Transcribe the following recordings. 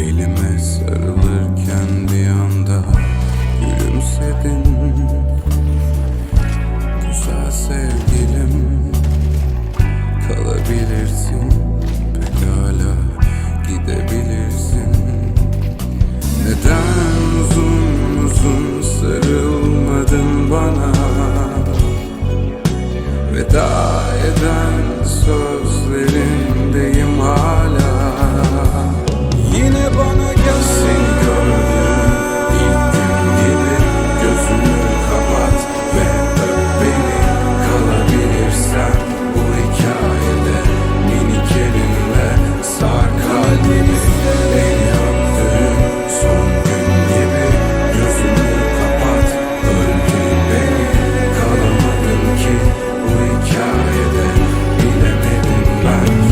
Elime sarılırken bir anda gülümsedin. Güzel sevgilim kalabilirsin. Pekala gidebilirsin. Neden uzun uzun sarılmadın bana? Veda eden sözlerindeyim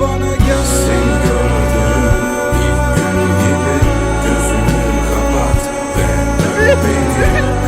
bana gel. Seni gördüm ilk gün gibi Gözünü kapat. Benden beni